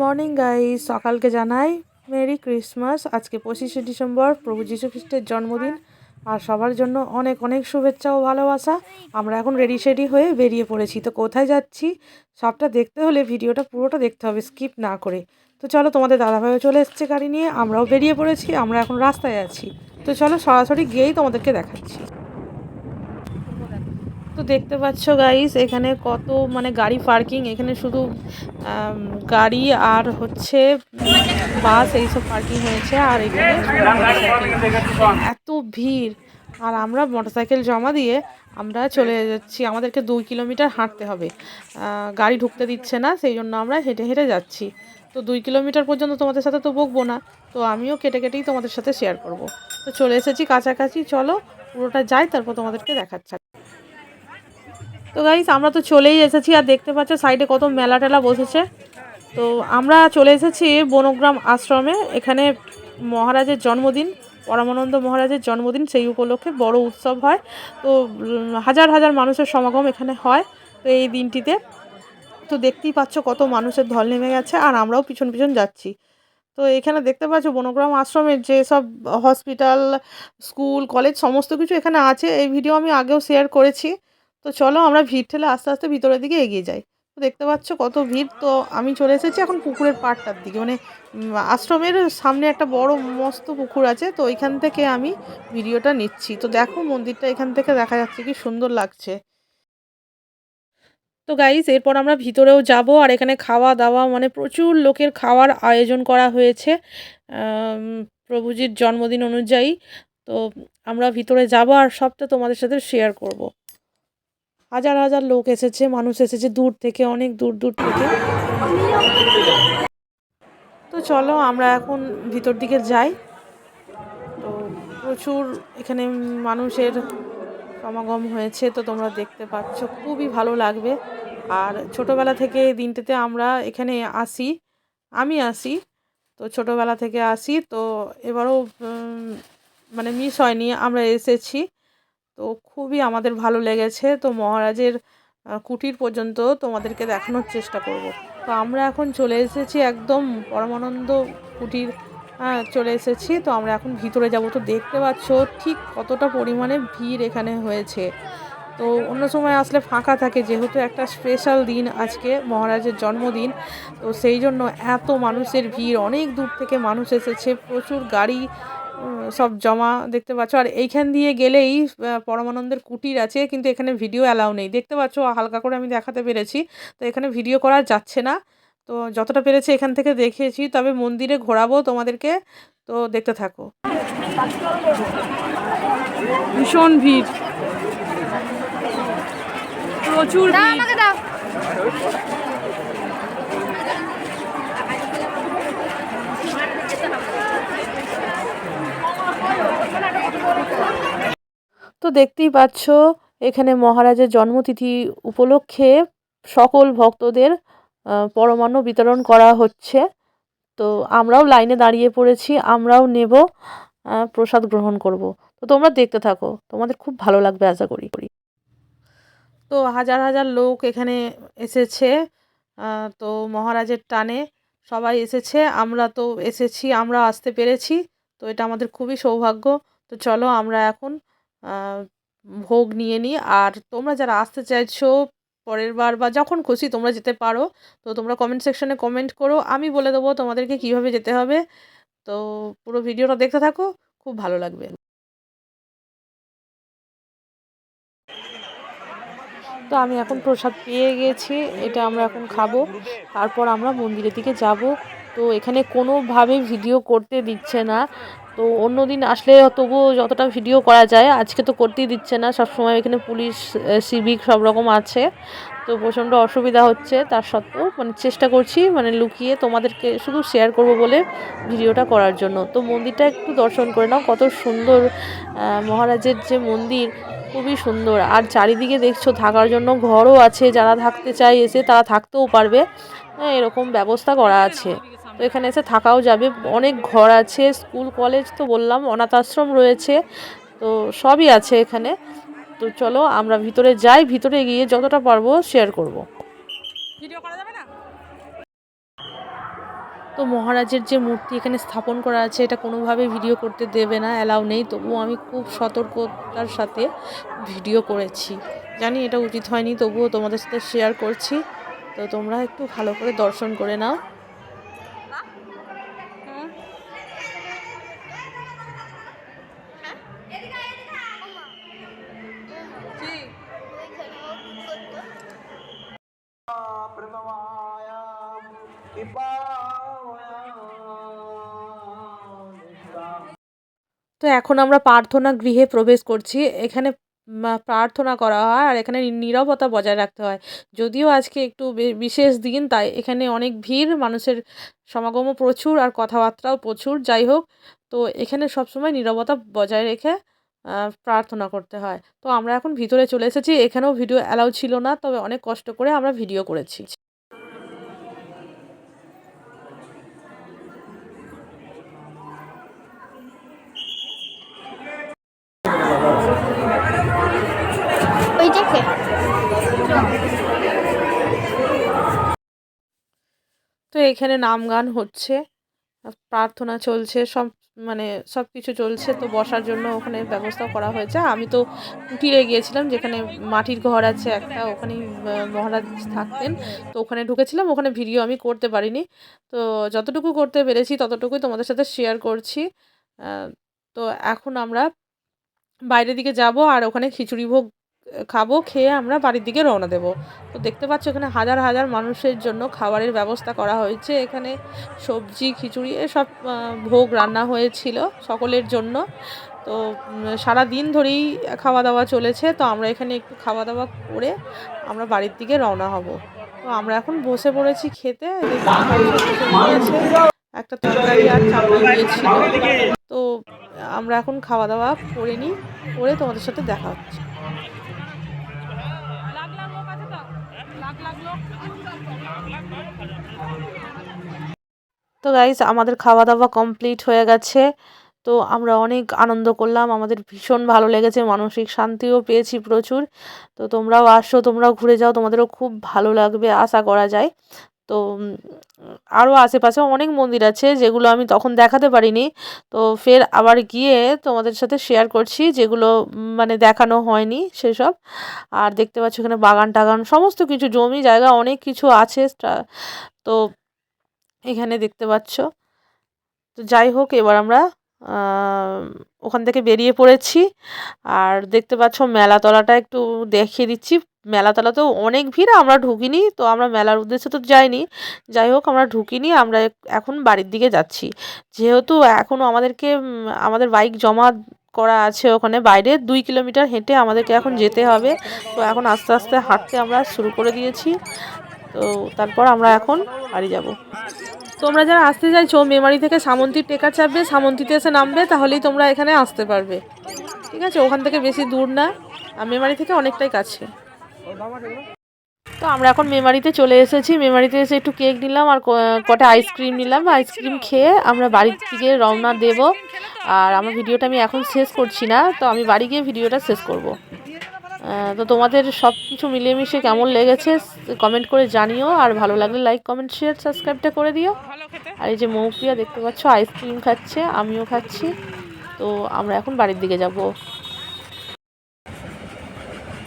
Morning গাই সকালকে জানাই merry Christmas আজকে পঁচিশে ডিসেম্বর, প্রভু যীশু খ্রিস্টের জন্মদিন। আর সবার জন্য অনেক অনেক শুভেচ্ছা ও ভালোবাসা। আমরা এখন রেডি সেডি হয়ে বেরিয়ে পড়েছি। তো কোথায় যাচ্ছি? সবটা দেখতে হলে ভিডিওটা পুরোটা দেখতে হবে স্কিপ না করে। তো চলো, তোমাদের দাদাভাইও চলে এসছে গাড়ি নিয়ে। আমরাও বেরিয়ে পড়েছি, আমরা এখন রাস্তায় আছি। তো চলো, সরাসরি গিয়েই তোমাদেরকে দেখাচ্ছি। তো দেখতে পাচ্ছ গাইস এখানে কত মানে গাড়ি পার্কিং এখানে শুধু গাড়ি আর হচ্ছে বাস এইসব পার্কিং হয়েছে। আর এখানে এত ভিড়। আর আমরা মোটরসাইকেল জমা দিয়ে আমরা চলে যাচ্ছি। আমাদেরকে দুই কিলোমিটার হাঁটতে হবে। গাড়ি ঢুকতে দিচ্ছে না, সেই জন্য আমরা হেঁটে হেঁটে যাচ্ছি। তো দুই কিলোমিটার পর্যন্ত তোমাদের সাথে তো বকবো না। তো আমিও কেটে কেটেই তোমাদের সাথে শেয়ার করব। তো চলে এসেছি কাছাকাছি। চলো পুরোটা যাই, তারপর তোমাদেরকে দেখাচ্ছি। তো গাইস আমরা তো চলেই এসেছি আর দেখতে পাচ্ছ সাইডে কত মেলা টেলা বসেছে। তো আমরা চলে এসেছি বনগ্রাম আশ্রমে। এখানে মহারাজের জন্মদিন, পরমানন্দ মহারাজের জন্মদিন, সেই উপলক্ষে বড় উৎসব হয়। তো হাজার হাজার মানুষের সমাগম এখানে হয় তো এই দিনটিতে। তো দেখতেই পাচ্ছ কত মানুষের ঢল নেমে গেছে আর আমরাও পিছন পিছন যাচ্ছি। তো এখানে দেখতে পাচ্ছ বনগ্রাম আশ্রমের যে সব হসপিটাল স্কুল কলেজ সমস্ত কিছু এখানে আছে। এই ভিডিও আমি আগেও শেয়ার করেছি। তো চলো আমরা ভিড় ঠেলে আস্তে আস্তে ভিতরের দিকে এগিয়ে যাই। তো দেখতে পাচ্ছ কত ভিড়। তো আমি চলে এসেছি এখন পুকুরের পাড়টার দিকে। মানে আশ্রমের সামনে একটা বড় মস্ত পুকুর আছে। তো ওইখান থেকে আমি ভিডিওটা নিচ্ছি। তো দেখো মন্দিরটা এখান থেকে দেখা যাচ্ছে কি সুন্দর লাগছে। তো গাইস এরপর আমরা ভিতরেও যাব। আর এখানে খাওয়া দাওয়া মানে প্রচুর লোকের খাওয়ার আয়োজন করা হয়েছে প্রভুজির জন্মদিন অনুযায়ী। তো আমরা ভিতরে যাব আর সবটা তোমাদের সাথে শেয়ার করব। হাজার হাজার লোক এসেছে, মানুষ এসেছে দূর থেকে, অনেক দূর দূর থেকে। তো চলো আমরা এখন ভিতর দিকে যাই। তো প্রচুর এখানে মানুষের সমাগম হয়েছে, তো তোমরা দেখতে পাচ্ছ, খুবই ভালো লাগবে। আর ছোটোবেলা থেকে দিনটাতে আমরা এখানে আসি, আমি আসি, তো ছোটোবেলা থেকে আসি। তো এবারও মানে মিস হয়নি, আমরা এসেছি। তো খুবই আমাদের ভালো লেগেছে। তো মহারাজের কুটির পর্যন্ত তোমাদেরকে দেখানোর চেষ্টা করব। তো আমরা এখন চলে এসেছি একদম পরমানন্দ কুটির চলে এসেছি। তো আমরা এখন ভিতরে যাব। তো দেখতে পাচ্ছ ঠিক কতটা পরিমাণে ভিড় এখানে হয়েছে। তো অন্য সময় আসলে ফাঁকা থাকে, যেহেতু একটা স্পেশাল দিন আজকে, মহারাজের জন্মদিন। তো সেই জন্য এত মানুষের ভিড়, অনেক দূর থেকে মানুষ এসেছে। প্রচুর গাড়ি সব জমা দেখতে পাচ্ছ। আর এইখান দিয়ে গেলেই পরমানন্দের কুটির আছে কিন্তু এখানে ভিডিও অ্যালাউ নেই। দেখতে পাচ্ছ হালকা করে আমি দেখাতে পেরেছি। তো এখানে ভিডিও করা যাচ্ছে না। তো যতটা পেরেছি এখান থেকে দেখিয়েছি তবে মন্দিরে ঘোরাবো তোমাদেরকে। তো দেখতে থাকো। ভীষণ ভিড়। প্রচুর ভিড়। তো দেখতেই পাচ্ছ, এখানে মহারাজের জন্মতিথি উপলক্ষে সকল ভক্তদের পরমাণু বিতরণ করা হচ্ছে। তো আমরাও লাইনে দাঁড়িয়ে পড়েছি, আমরাও নেব প্রসাদ গ্রহণ করব। তো তোমরা দেখতে থাকো, তোমাদের খুব ভালো লাগবে আশা করি। করি তো হাজার হাজার লোক এখানে এসেছে তো মহারাজের টানে সবাই এসেছে, আমরা তো এসেছি, আমরা আসতে পেরেছি, তো এটা আমাদের খুবই সৌভাগ্য। তো চলো আমরা এখন ভোগ নিয়ে নিই আর তোমরা যারা আসতে চাইছো পরের বার বা যখন খুশি তোমরা যেতে পারো, তো তোমরা কমেন্ট সেকশনে কমেন্ট করো। আমি বলে দেবো তোমাদেরকে কীভাবে যেতে হবে। তো পুরো ভিডিওটা দেখতে থাকো, খুব ভালো লাগবে। তো আমি এখন প্রসাদ পেয়ে গেছি, এটা আমরা এখন খাব। তারপর আমরা মন্দিরের দিকে যাব। তো এখানে কোনোভাবে ভিডিও করতে দিচ্ছে না। তো অন্য দিন আসলে তবুও যতটা ভিডিও করা যায়, আজকে তো করতেই দিচ্ছে না। সব সময় এখানে পুলিশ সিভিক সব রকম আছে। তো প্রচণ্ড অসুবিধা হচ্ছে তার সত্ত্বেও। মানে চেষ্টা করছি মানে লুকিয়ে তোমাদেরকে শুধু শেয়ার করব বলে ভিডিওটা করার জন্য। তো মন্দিরটা একটু দর্শন করে নাও। কত সুন্দর মহারাজের যে মন্দির, খুবই সুন্দর। আর চারিদিকে দেখছ থাকার জন্য ঘরও আছে। যারা থাকতে চায় এসে তারা থাকতেও পারবে। হ্যাঁ এরকম ব্যবস্থা করা আছে। তো এখানে এসে থাকাও যাবে। অনেক ঘর আছে স্কুল কলেজ তো বললাম অনাথ আশ্রম রয়েছে তো সবই আছে এখানে। তো চলো আমরা ভিতরে যাই ভিতরে গিয়ে যতটা পারব শেয়ার করব। ভিডিও করা যাবে না? তো মহারাজের যে মূর্তি এখানে স্থাপন করা আছে এটা কোনোভাবেই ভিডিও করতে দেবে না অ্যালাউ নেই। তবুও আমি খুব সতর্কতার সাথে ভিডিও করেছি। জানি এটা উচিত হয়নি তবুও তোমাদের সাথে শেয়ার করছি। তো তোমরা একটু ভালো করে দর্শন করে নাও। তো এখন আমরা প্রার্থনা গৃহে প্রবেশ করছি। এখানে প্রার্থনা করা হয় আর এখানে নীরবতা বজায় রাখতে হয়। যদিও আজকে একটু বিশেষ দিন, তাই এখানে অনেক ভিড়, মানুষের সমাগমও প্রচুর আর কথাবার্তাও প্রচুর। যাই হোক, তো এখানে সবসময় নীরবতা বজায় রেখে প্রার্থনা করতে হয়। তো আমরা এখন ভিতরে চলে এসেছি। এখানেও ভিডিও অ্যালাউ ছিল না, তবে অনেক কষ্ট করে আমরা ভিডিও করেছি ওইটাকে তো এখানে নাম গান হচ্ছে প্রার্থনা চলছে, সব মানে সব কিছু চলছে, তো বসার জন্য ওখানে ব্যবস্থা করা হয়েছে। আমি তো কুটিরে গিয়েছিলাম, যেখানে মাটির ঘর আছে একটা, ওখানেই মহারাজ থাকতেন। তো ওখানে ঢুকেছিলাম, ওখানে ভিডিও আমি করতে পারিনি। তো যতটুকু করতে পেরেছি, ততটুকুই তোমাদের সাথে শেয়ার করছি। তো এখন আমরা বাইরের দিকে যাব, আর ওখানে খিচুড়ি ভোগ খাব, খেয়ে আমরা বাড়ির দিকে রওনা দেব। তো দেখতে পাচ্ছ এখানে হাজার হাজার মানুষের জন্য খাবারের ব্যবস্থা করা হয়েছে। এখানে সবজি, খিচুড়ি এসব ভোগ রান্না হয়েছিল সকলের জন্য। তো সারা দিন ধরেই খাওয়া দাওয়া চলেছে। তো আমরা এখানে একটু খাওয়া দাওয়া করে আমরা বাড়ির দিকে রওনা হব। তো আমরা এখন বসে পড়েছি খেতে। একটা তরকারি আর চাটনি দিয়েছিল তো আমরা এখন খাওয়া দাওয়া করে নিই, করে তোমাদের সাথে দেখা হচ্ছে। তো গাইজ আমাদের খাওয়া দাওয়া কমপ্লিট হয়ে গেছে। তো আমরা অনেক আনন্দ করলাম, আমাদের ভীষণ ভালো লেগেছে, মানসিক শান্তিও পেয়েছি প্রচুর। তো তোমরাও আসো, তোমরাও ঘুরে যাও, তোমাদেরও খুব ভালো লাগবে, আশা করা যায়। তো আরও আশেপাশে অনেক মন্দির আছে যেগুলো আমি তখন দেখাতে পারিনি। তো ফের আবার গিয়ে তোমাদের সাথে শেয়ার করছি যেগুলো মানে দেখানো হয়নি সেসব। আর দেখতে পাচ্ছ এখানে বাগান টাগান, সমস্ত কিছু জমি জায়গা অনেক কিছু আছে তো এখানে দেখতে পাচ্ছ। তো যাই হোক, এবার আমরা ওখান থেকে বেরিয়ে পড়েছি। আর দেখতে পাচ্ছ মেলাতলাটা একটু দেখিয়ে দিচ্ছি। মেলাতলাতেও অনেক ভিড়, আমরা ঢুকিনি। তো আমরা মেলার উদ্দেশ্যে তো যাইনি। যাই হোক, আমরা ঢুকিনি, আমরা এখন বাড়ির দিকে যাচ্ছি। যেহেতু এখনও আমাদেরকে আমাদের বাইক জমা করা আছে ওখানে বাইরে, দুই কিলোমিটার হেঁটে আমাদেরকে এখন যেতে হবে। তো এখন আস্তে আস্তে হাঁটতে আমরা শুরু করে দিয়েছি। তো তারপর আমরা এখন বাড়ি যাব। তোমরা যারা আসতে চাইছো, মেমারি থেকে সামন্তির টেকা চাপবে, সামন্তিতে এসে নামবে, তাহলেই তোমরা এখানে আসতে পারবে। ঠিক আছে? ওখান থেকে বেশি দূর না। আর মেমারি থেকে অনেকটাই কাছে। তো আমরা এখন মেমারিতে চলে এসেছি। মেমারিতে এসে একটু কেক নিলাম আর কটা আইসক্রিম নিলাম। আইসক্রিম খেয়ে আমরা বাড়ির দিকে রওনা দেব। আর আমার ভিডিওটা আমি এখন শেষ করছি না, তো আমি বাড়ি গিয়ে ভিডিওটা শেষ করব। তো তোমাদের সব কিছু মিলেমিশে কেমন লেগেছে কমেন্ট করে জানিও। আর ভালো লাগলে লাইক কমেন্ট শেয়ার সাবস্ক্রাইবটা করে দিও। আর এই যে মৌপ্রিয়া দেখতে পাচ্ছ আইসক্রিম খাচ্ছে, আমিও খাচ্ছি। তো আমরা এখন বাড়ির দিকে যাব।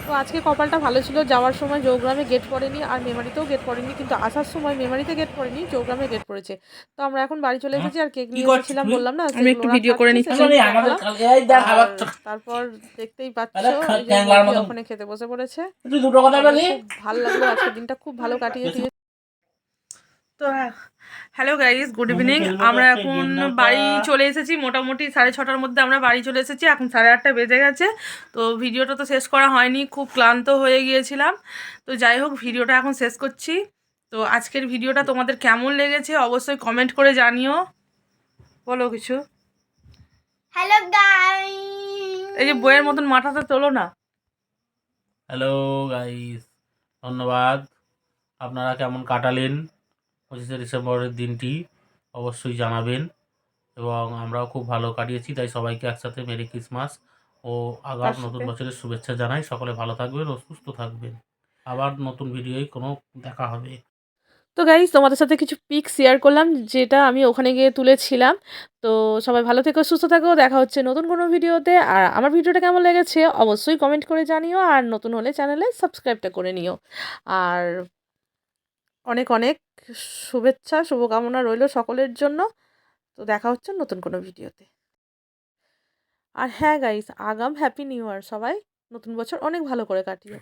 তো আজকে কপালটা ভালো ছিল যাওয়ার সময় জৌগ্রামে গেট পড়েনি আর মেমারিতেও গেট পড়েনি কিন্তু আসার সময় মেমারিতে গেট পড়েনি জৌগ্রামে গেট পড়েছে। তো আমরা এখন বাড়ি চলে এসেছি আর কেক নিয়ে এসেছিলাম বললাম না আমি একটু ভিডিও করে নিচ্ছি। আমাদের দেখালাম। এই দেখ আবার আর তারপর দেখতেই পাচ্ছ। ওখানে খেতে বসে পড়েছে। দুটো কথা বলি খুব ভালো লাগল আজকের দিনটা খুব ভালো কাটিয়ে দিয়ে তো হ্যালো গাইস গুড ইভিনিং আমরা এখন বাড়ি চলে এসেছি। মোটামুটি সাড়ে ছটার মধ্যে আমরা বাড়ি চলে এসেছি। এখন সাড়ে আটটা বেজে গেছে। তো ভিডিওটা তো শেষ করা হয়নি। খুব ক্লান্ত হয়ে গিয়েছিলাম। তো যাই হোক ভিডিওটা এখন শেষ করছি। তো আজকের ভিডিওটা তোমাদের কেমন লেগেছে অবশ্যই কমেন্ট করে জানিও। বলো কিছু। হ্যালো এই যে বইয়ের মতন মাথাটা তোলো না। হ্যালো গাইস ধন্যবাদ। আপনারা কেমন কাটালেন? পঁচিশে ডিসেম্বরের দিনটি অবশ্যই জানাবেন এবং আমরাও খুব ভালো কাটিয়েছি তাই সবাইকে একসাথে মেরি ক্রিসমাস ও আগাম নতুন বছরের শুভেচ্ছা জানাই। সকলে ভালো থাকবেন ও সুস্থ থাকবেন। আবার নতুন ভিডিওয় কোনো দেখা হবে। তো গাইজ তোমাদের সাথে কিছু পিক শেয়ার করলাম যেটা আমি ওখানে গিয়ে তুলেছিলাম। তো সবাই ভালো থেকো সুস্থ থাকো দেখা হচ্ছে নতুন কোনো ভিডিওতে। আর আমার ভিডিওটা কেমন লেগেছে অবশ্যই কমেন্ট করে জানিও আর নতুন হলে চ্যানেলে সাবস্ক্রাইবটা করে নিও। আর অনেক অনেক শুভেচ্ছা, শুভকামনা রইল সকলের জন্য। তো দেখা হচ্ছে নতুন কোনো ভিডিওতে। আর হ্যাঁ গাইস আগাম হ্যাপি নিউ ইয়ার সবাই। নতুন বছর অনেক ভালো করে কাটিও